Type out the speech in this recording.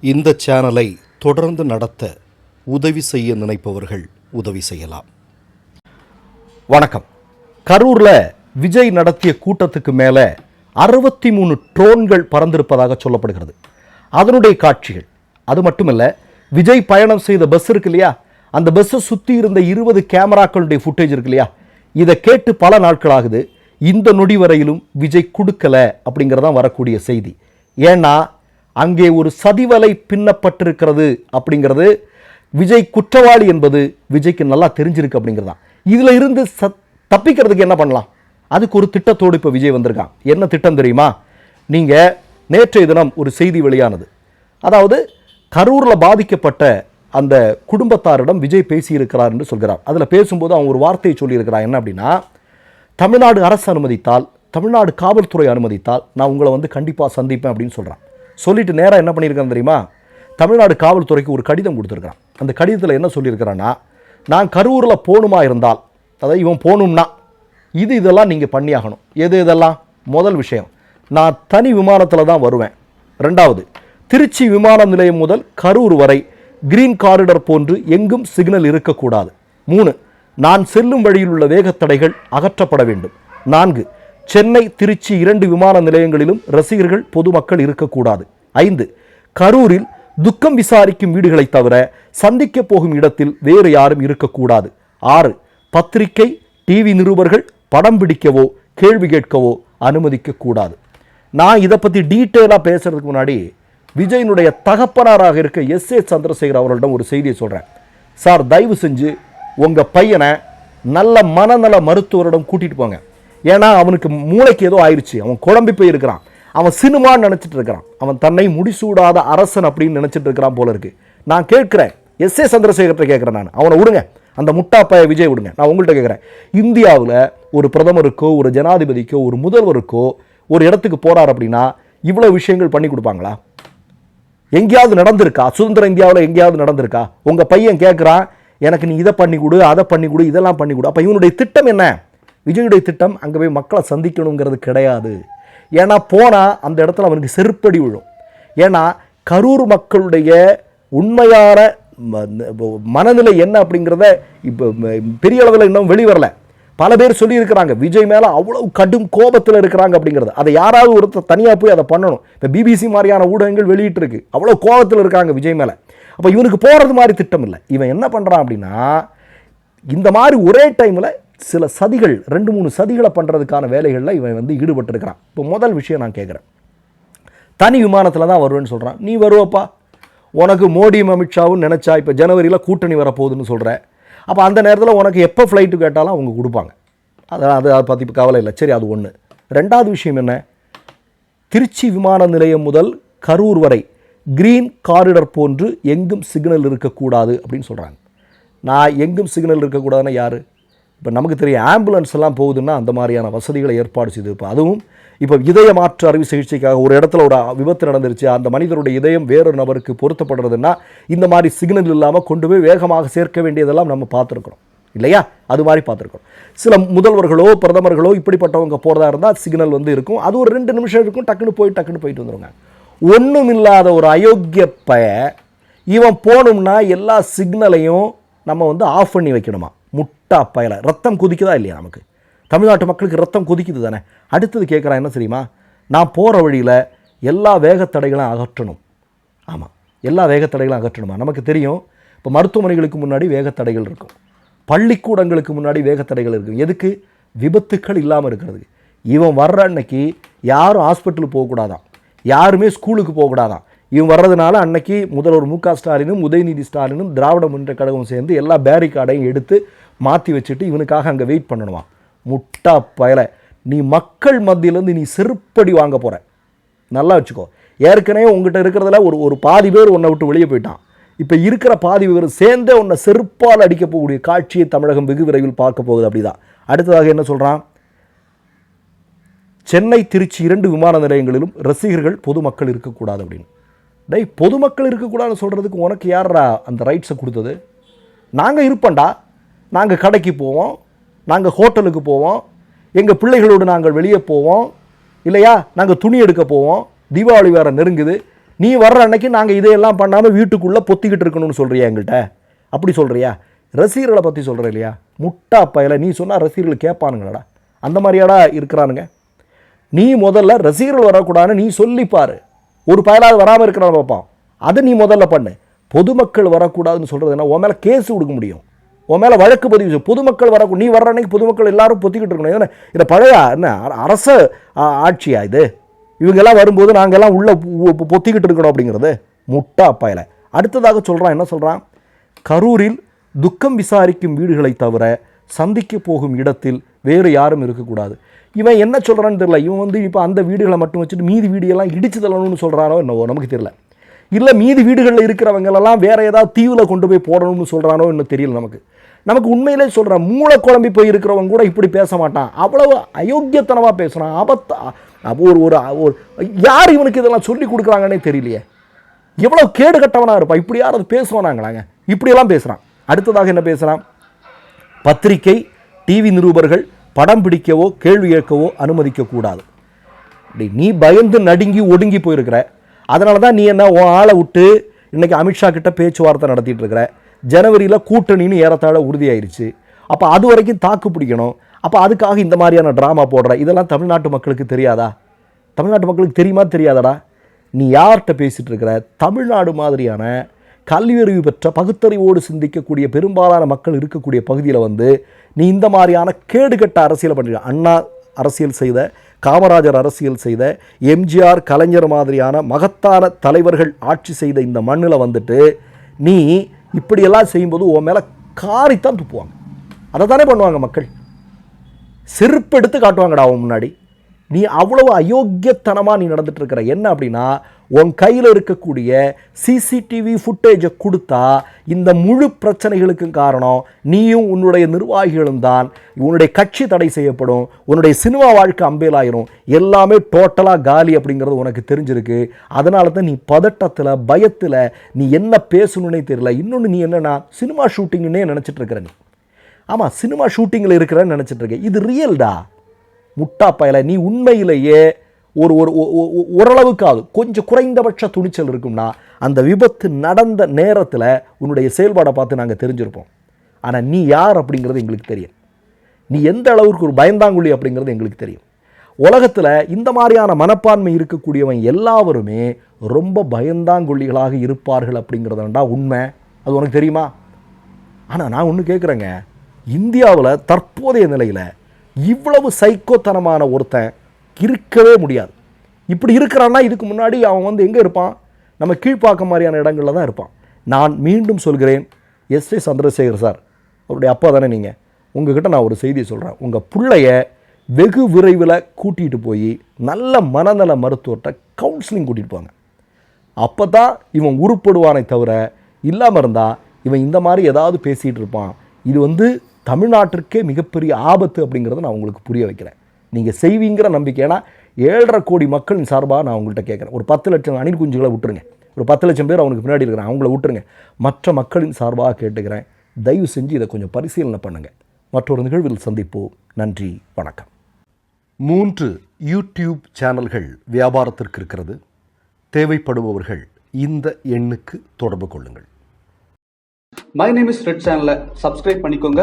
இந்த சேனலை தொடர்ந்து நடத்த உதவி செய்ய நினைப்பவர்கள் உதவி செய்யலாம். வணக்கம். கரூரில் விஜய் நடத்திய கூட்டத்துக்கு மேலே அறுபத்தி மூணு ட்ரோன்கள் பறந்திருப்பதாக சொல்லப்படுகிறது. அதனுடைய காட்சிகள் அது மட்டுமல்ல விஜய் பயணம் செய்த பஸ் இருக்கு இல்லையா? அந்த பஸ்ஸை சுற்றி இருந்த இருபது கேமராக்களுடைய ஃபுட்டேஜ் இருக்கு இல்லையா? இதை கேட்டு பல நாட்களாகுது. இந்த நொடி வரையிலும் விஜய் கொடுக்கல அப்படிங்கிறதான் வரக்கூடிய செய்தி. ஏன்னா அங்கே ஒரு சதிவலை பின்னப்பட்டிருக்கிறது அப்படிங்கிறது விஜய் குற்றவாளி என்பது விஜய்க்கு நல்லா தெரிஞ்சிருக்கு அப்படிங்கிறது தான். இதில் இருந்து சத் தப்பிக்கிறதுக்கு என்ன பண்ணலாம்? அதுக்கு ஒரு திட்டத்தோடு இப்போ விஜய் வந்திருக்கான். என்ன திட்டம் தெரியுமா? நீங்கள் நேற்றைய தினம் ஒரு செய்தி வெளியானது. அதாவது கரூரில் பாதிக்கப்பட்ட அந்த குடும்பத்தாரிடம் விஜய் பேசியிருக்கிறார் என்று சொல்கிறார். அதில் பேசும்போது அவன் ஒரு வார்த்தையை சொல்லியிருக்கிறான். என்ன அப்படின்னா தமிழ்நாடு அரசு அனுமதித்தால் தமிழ்நாடு காவல்துறை அனுமதித்தால் நான் உங்களை வந்து கண்டிப்பாக சந்திப்பேன் அப்படின்னு சொல்கிறான் சொல்லிட்டு நேராக என்ன பண்ணியிருக்கான் தெரியுமா? தமிழ்நாடு காவல்துறைக்கு ஒரு கடிதம் கொடுத்துருக்கான் அந்த கடிதத்தில் என்ன சொல்லியிருக்கிறான்னா நான் கரூரில் போகணுமா இருந்தால் அதாவது இவன் போகணும்னா இது இதெல்லாம் நீங்கள் பண்ணியாகணும். எது இதெல்லாம்? முதல் விஷயம் நான் தனி விமானத்தில் தான் வருவேன். ரெண்டாவது திருச்சி விமான நிலையம் முதல் கரூர் வரை கிரீன் காரிடர் போன்று எங்கும் சிக்னல் இருக்கக்கூடாது. மூணு நான் செல்லும் வழியில் உள்ள வேகத்தடைகள் அகற்றப்பட வேண்டும். நான்கு சென்னை திருச்சி இரண்டு விமான நிலையங்களிலும் ரசிகர்கள் பொதுமக்கள் இருக்கக்கூடாது. ஐந்து. கரூரில் துக்கம் விசாரிக்கும் வீடுகளைத் தவிர சந்திக்க போகும் இடத்தில் வேறு யாரும் இருக்கக்கூடாது. ஆறு. பத்திரிகை டிவி நிருபர்கள் படம் பிடிக்கவோ கேள்வி கேட்கவோ அனுமதிக்க கூடாது. நான் இதை பற்றி டீட்டெயிலாக பேசுகிறதுக்கு முன்னாடி விஜயனுடைய தகப்பனாராக இருக்க எஸ். ஏ. சந்திரசேகர் அவர்களிடம் ஒரு செய்தியை சொல்கிறேன் சார் தயவு செஞ்சு உங்கள் பையனை நல்ல மனநல மருத்துவரிடம் கூட்டிகிட்டு போங்க. ஏன்னா அவனுக்கு மூளைக்கு ஏதோ ஆயிடுச்சு அவன் குழம்பி போய் இருக்கிறான் அவன் சினிமான்னு நினச்சிட்டு இருக்கிறான். அவன் தன்னை முடிசூடாத அரசன் அப்படின்னு நினச்சிட்டு இருக்கிறான் போல இருக்கு. நான் கேட்குறேன். எஸ் ஏ சந்திரசேகர்கிட்ட கேட்குறேன் நான். அவனை விடுங்க. அந்த முட்டாப்பைய விஜய் விடுங்க. நான் உங்கள்கிட்ட கேட்குறேன். இந்தியாவில் ஒரு பிரதமருக்கோ ஒரு ஜனாதிபதிக்கோ ஒரு முதல்வருக்கோ ஒரு இடத்துக்கு போறார் அப்படின்னா இவ்வளோ விஷயங்கள் பண்ணி கொடுப்பாங்களா? எங்கேயாவது நடந்திருக்கா? சுதந்திர இந்தியாவில் எங்கேயாவது நடந்திருக்கா? உங்கள் பையன் கேட்குறான் எனக்கு நீ இதை பண்ணி கொடு அதை பண்ணி கொடு இதெல்லாம் பண்ணி கொடு. அப்போ இவனுடைய திட்டம் என்ன? விஜயுடைய திட்டம் அங்கே போய் மக்களை சந்திக்கணுங்கிறது கிடையாது. ஏன்னா போனால் அந்த இடத்துல அவனுக்கு செருப்படி விழும். ஏன்னா கரூர் மக்களுடைய உண்மையான மனநிலை என்ன அப்படிங்கிறத இப்போ பெரிய அளவில் இன்னும் வெளிவரல. பல பேர் சொல்லியிருக்கிறாங்க விஜய் மேலே அவ்வளோ கடும் கோபத்தில் இருக்கிறாங்க அப்படிங்கிறது. அதை யாராவது ஒருத்தர் தனியாக போய் அதை பண்ணணும். இப்போ பிபிசி மாதிரியான ஊடகங்கள் வெளியிட்டிருக்கு. அவ்வளோ கோபத்தில் இருக்காங்க விஜய் மேலே. அப்போ இவனுக்கு போகிறது மாதிரி திட்டம் இல்லை இவன் என்ன பண்ணுறான் அப்படின்னா இந்த மாதிரி ஒரே டைமில் சில சதிகள் ரெண்டு மூணு சதிகளை பண்ணுறதுக்கான வேலைகளில் இவன் வந்து ஈடுபட்டிருக்கிறான். இப்போ முதல் விஷயம் நான் கேட்குறேன். தனி விமானத்தில் தான் வருவேன்னு சொல்கிறான் நீ வருவப்பா. உனக்கு மோடியும் அமித்ஷாவும் நினச்சா இப்போ ஜனவரியில் கூட்டணி வரப்போகுதுன்னு சொல்கிற அப்போ அந்த நேரத்தில் உனக்கு எப்போ ஃப்ளைட்டு கேட்டாலும் அவங்க கொடுப்பாங்க. அதை அது அதை பற்றி இப்போ கவலை இல்லை. சரி அது ஒன்று ரெண்டாவது விஷயம் என்ன? திருச்சி விமான நிலையம் முதல் கரூர் வரை கிரீன் காரிடர் போன்று எங்கும் சிக்னல் இருக்கக்கூடாது அப்படின்னு சொல்கிறாங்க நான் எங்கும் சிக்னல் இருக்கக்கூடாதுன்னா யார்? இப்போ நமக்கு தெரியும் ஆம்புலன்ஸ் எல்லாம் போகுதுன்னா அந்த மாதிரியான வசதிகளை ஏற்பாடு செய்து இப்போ அதுவும் இப்போ இதய மாற்று அறுவை சிகிச்சைக்காக ஒரு இடத்துல ஒரு விபத்து நடந்துருச்சு அந்த மனிதருடைய இதயம் வேறொரு நபருக்கு பொருத்தப்படுறதுன்னா இந்த மாதிரி சிக்னல் இல்லாமல் கொண்டு போய் வேகமாக சேர்க்க வேண்டியதெல்லாம் நம்ம பார்த்துருக்குறோம். இல்லையா? அது மாதிரி பார்த்துருக்கோம் சில முதல்வர்களோ பிரதமர்களோ இப்படிப்பட்டவங்க போகிறதா இருந்தால் சிக்னல் வந்து இருக்கும். அது ஒரு ரெண்டு நிமிஷம் இருக்கும் டக்குன்னு போய் டக்குன்னு போயிட்டு வந்துடுங்க ஒன்றும் இல்லாத ஒரு அயோக்கிய பய இவன் போகணும்னா எல்லா சிக்னலையும் நம்ம வந்து ஆஃப் பண்ணி வைக்கணுமா? முட்டா பயல. ரத்தம் கொதிக்குதா இல்லையா நமக்கு? தமிழ்நாட்டு மக்களுக்கு ரத்தம் கொதிக்குது தானே? அடுத்தது கேட்குறான் என்ன தெரியுமா? நான் போகிற வழியில் எல்லா வேகத்தடைகளும் அகற்றணும். ஆமாம் எல்லா வேகத்தடைகளும் அகற்றணுமா? நமக்கு தெரியும் இப்போ மருத்துவமனைகளுக்கு முன்னாடி வேகத்தடைகள் இருக்கும். பள்ளிக்கூடங்களுக்கு முன்னாடி வேகத்தடைகள் இருக்கும். எதுக்கு? விபத்துக்கள் இல்லாமல் இருக்கிறதுக்கு. இவன் வர்ற அன்னைக்கு யாரும் ஹாஸ்பிட்டலுக்கு போகக்கூடாதான் யாருமே ஸ்கூலுக்கு போகக்கூடாதான் இவன் வர்றதுனால அன்னைக்கு முதல்வர் மு க ஸ்டாலினும் உதயநிதி ஸ்டாலினும் திராவிட முன்னேற்ற கழகம் சேர்ந்து எல்லா பேரிகார்டையும் எடுத்து மாற்றி வச்சுட்டு இவனுக்காக அங்கே வெயிட் பண்ணணுமா முட்டா பயல. நீ மக்கள் மத்தியிலேருந்து நீ செருப்படி வாங்க போகிற நல்லா வச்சுக்கோ. ஏற்கனவே உங்ககிட்ட இருக்கிறதுல ஒரு ஒரு பாதி பேர் உன்னை விட்டு வெளியே போயிட்டான். இப்போ இருக்கிற பாதி பேர் சேர்ந்தே உன்னை செருப்பால் அடிக்க போகக்கூடிய காட்சியை தமிழகம் வெகு விரைவில் பார்க்க போகுது அப்படிதான். அடுத்ததாக என்ன சொல்கிறான் சென்னை திருச்சி இரண்டு விமான நிலையங்களிலும் ரசிகர்கள் பொதுமக்கள் இருக்கக்கூடாது அப்படின்னு. டேய் பொதுமக்கள் இருக்கக்கூடாதுன்னு சொல்கிறதுக்கு உனக்கு யாரா அந்த ரைட்ஸை கொடுத்தது? நாங்கள் இருப்போம்டா. நாங்கள் கடைக்கு போவோம். நாங்கள் ஹோட்டலுக்கு போவோம். எங்கள் பிள்ளைகளோடு நாங்கள் வெளியே போவோம். இல்லையா? நாங்கள் துணி எடுக்க போவோம். தீபாவளி வேறு நெருங்குது. நீ வர்ற அன்னைக்கு நாங்கள் இதையெல்லாம் பண்ணாமல் வீட்டுக்குள்ளே பொத்திக்கிட்டு இருக்கணும்னு சொல்கிறியா எங்கள்கிட்ட அப்படி சொல்கிறியா ரசிகர்களை பற்றி சொல்கிற இல்லையா? முட்டா பயல. நீ சொன்னால் ரசிகர்கள் கேட்பானுங்களடா. அந்த மாதிரியாடா இருக்கிறானுங்க. நீ முதல்ல ரசிகர்கள் வரக்கூடாதுன்னு நீ சொல்லிப்பார் ஒரு பயலாவது வராமல் இருக்கிறான் பார்ப்பான். அதை நீ முதல்ல பண்ணு. பொதுமக்கள் வரக்கூடாதுன்னு சொல்கிறது என்ன? உன் மேலே கேஸ் கொடுக்க முடியும். உன் மேலே வழக்கு பதிவு செய்யும் பொதுமக்கள் வர நீ வர்ற அன்னைக்கு பொதுமக்கள் எல்லாரும் பொத்திக்கிட்டு இருக்கணும். என்ன இதை பழைய என்ன அரச ஆட்சியா இது? இவங்கெல்லாம் வரும்போது நாங்கள்லாம் உள்ளே பொத்திக்கிட்டு இருக்கணும் அப்படிங்கிறது. முட்டா பயல. அடுத்ததாக சொல்கிறான் என்ன சொல்கிறான் கரூரில் துக்கம் விசாரிக்கும் வீடுகளை தவிர சந்திக்க போகும் இடத்தில் வேறு யாரும் இருக்கக்கூடாது. இவன் என்ன சொல்கிறான்னு தெரியல. இவன் வந்து இப்போ அந்த வீடுகளை மட்டும் வச்சுட்டு மீதி வீடியெல்லாம் இடிச்சு தள்ளணும்னு சொல்கிறானோ என்னவோ நமக்கு தெரியல. இல்லை மீதி வீடுகளில் இருக்கிறவங்களெல்லாம் வேறு ஏதாவது தீவில் கொண்டு போய் போடணும்னு சொல்கிறானோ இன்னும் தெரியல நமக்கு. நமக்கு உண்மையிலே சொல்கிறேன் மூளை குழம்பி போய் இருக்கிறவங்க கூட இப்படி பேச மாட்டான். அவ்வளவு அயோக்கியத்தனமாக பேசுகிறான் ஆபத்த அப்போ ஒரு ஒரு ஒரு யார் இவனுக்கு இதெல்லாம் சொல்லி கொடுக்குறாங்கன்னே தெரியலையே. எவ்வளோ கேடு கட்டவனாக இருப்பான். இப்படி யாராவது பேசுவானாங்களாங்க இப்படியெல்லாம் பேசுகிறான் அடுத்ததாக என்ன பேசுகிறான் பத்திரிகை டிவி நிருபர்கள் படம் பிடிக்கவோ கேள்வி கேட்கவோ அனுமதிக்கக்கூடாது அப்படி நீ பயந்து நடுங்கி ஒடுங்கி போயிருக்கிற. அதனால தான் நீ என்ன உன் ஆளை விட்டு இன்னைக்கு அமித்ஷா கிட்ட பேச்சுவார்த்தை நடத்திட்டு இருக்கிற. ஜனவரியில் கூட்டணின்னு ஏறத்தாழ உறுதியாயிருச்சு. அப்போ அது வரைக்கும் தாக்கு பிடிக்கணும். அப்போ அதுக்காக இந்த மாதிரியான ட்ராமா போடுற இதெல்லாம் தமிழ்நாட்டு மக்களுக்கு தெரியாதா? தமிழ்நாட்டு மக்களுக்கு தெரியுமா தெரியாதடா? நீ யார்கிட்ட பேசிகிட்டு இருக்கிற? தமிழ்நாடு மாதிரியான கல்வியறிவு பெற்ற பகுத்தறிவோடு சிந்திக்கக்கூடிய பெரும்பாலான மக்கள் இருக்கக்கூடிய பகுதியில் வந்து நீ இந்த மாதிரியான கேடுகட்ட அரசியலை பண்ணுற அண்ணா அரசியல் செய்த காமராஜர் அரசியல் செய்த எம்ஜிஆர் கலைஞர் மாதிரியான மகத்தான தலைவர்கள் ஆட்சி செய்த இந்த மண்ணில் வந்துட்டு நீ இப்படியெல்லாம் செய்யும்போது உன் மேலே காரித்தான் துப்புவாங்க. அதை தானே பண்ணுவாங்க மக்கள். செருப்பு எடுத்து காட்டுவாங்கடா அவன் முன்னாடி. நீ அவ்வளவு அயோக்கியத்தனமாக நீ நடந்துட்டு இருக்கிற என்ன அப்படின்னா உன் கையில் இருக்கக்கூடிய சிசிடிவி ஃபுட்டேஜை கொடுத்தா இந்த முழு பிரச்சனைகளுக்கும் காரணம் நீயும் உன்னுடைய நிர்வாகிகளும் தான். உன்னுடைய கட்சி தடை செய்யப்படும். உன்னுடைய சினிமா வாழ்க்கை அம்பேலாயிரும் எல்லாமே டோட்டலாக காலி அப்படிங்கிறது உனக்கு தெரிஞ்சிருக்கு. அதனால தான் நீ பதட்டத்தில் பயத்தில் நீ என்ன பேசணுன்னே தெரியல. இன்னொன்று நீ என்னென்னா சினிமா ஷூட்டிங்னே நினச்சிட்டு இருக்கிற நீ. ஆமாம் சினிமா ஷூட்டிங்கில் இருக்கிறேன்னு நினச்சிட்டு இருக்கேன் இது ரியல்டா முட்டா பயல. நீ உண்மையிலேயே ஒரு ஒரு ஒ- ஓரளவுக்காவது கொஞ்சம் குறைந்தபட்ச துணிச்சல் இருக்கும்னா அந்த விபத்து நடந்த நேரத்தில் உன்னுடைய செயல்பாடை பார்த்து நாங்கள் தெரிஞ்சிருப்போம். ஆனால் நீ யார் அப்படிங்கிறது எங்களுக்கு தெரியும். நீ எந்த அளவுக்கு ஒரு பயந்தாங்குழி அப்படிங்கிறது எங்களுக்கு தெரியும். உலகத்தில் இந்த மாதிரியான மனப்பான்மை இருக்கக்கூடியவன் எல்லாவருமே ரொம்ப பயந்தாங்குழிகளாக இருப்பார்கள் அப்படிங்கிறதுண்டா உண்மை. அது உனக்கு தெரியுமா? ஆனால் நான் ஒன்று கேட்குறேங்க இந்தியாவில் தற்போதைய நிலையில் இவ்வளவு சைக்கோத்தனமான ஒருத்தன் இருக்கவே முடியாது. இப்படி இருக்கிறான்னா இதுக்கு முன்னாடி அவன் வந்து எங்கே இருப்பான்? நம்ம கீழ்ப்பாக்கம் மாதிரியான இடங்களில் தான் இருப்பான். நான் மீண்டும் சொல்கிறேன் எஸ் ஏ சந்திரசேகர் சார் அவருடைய அப்பா தானே நீங்கள் உங்ககிட்ட நான் ஒரு செய்தி சொல்கிறேன் உங்கள் பிள்ளைய வெகு விரைவில் கூட்டிகிட்டு போய் நல்ல மனநல மருத்துவர்கிட்ட கவுன்சிலிங் கூட்டிகிட்டு போங்க. அப்போ தான் இவன் உருப்படுவானே தவிர இல்லாமல் இருந்தால் இவன் இந்த மாதிரி ஏதாவது பேசிகிட்டு இருப்பான். இது வந்து தமிழ்நாட்டிற்கே மிகப்பெரிய ஆபத்து அப்படிங்கிறத நான் உங்களுக்கு புரிய வைக்கிறேன். நீங்கள் செய்வீங்கிற நம்பிக்கை. ஏன்னா ஏழரை கோடி மக்களின் சார்பாக நான் உங்கள்கிட்ட கேட்குறேன். ஒரு பத்து லட்சம் அணில் குஞ்சுகளை விட்டுருங்க. ஒரு பத்து லட்சம் பேர் அவனுக்கு பின்னாடி இருக்கிறான் அவங்கள விட்டுருங்க. மற்ற மக்களின் சார்பாக கேட்டுக்கிறேன். தயவு செஞ்சு இதை கொஞ்சம் பரிசீலனை பண்ணுங்கள் மற்றொரு நிகழ்வில் சந்திப்போம். நன்றி. வணக்கம். மூன்று யூடியூப் சேனல்கள் வியாபாரத்திற்கு இருக்கிறது. தேவைப்படுபவர்கள் இந்த எண்ணுக்கு தொடர்பு கொள்ளுங்கள். மை நேம் இஸ் ரெட் சேனலை சப்ஸ்கிரைப் பண்ணிக்கோங்க.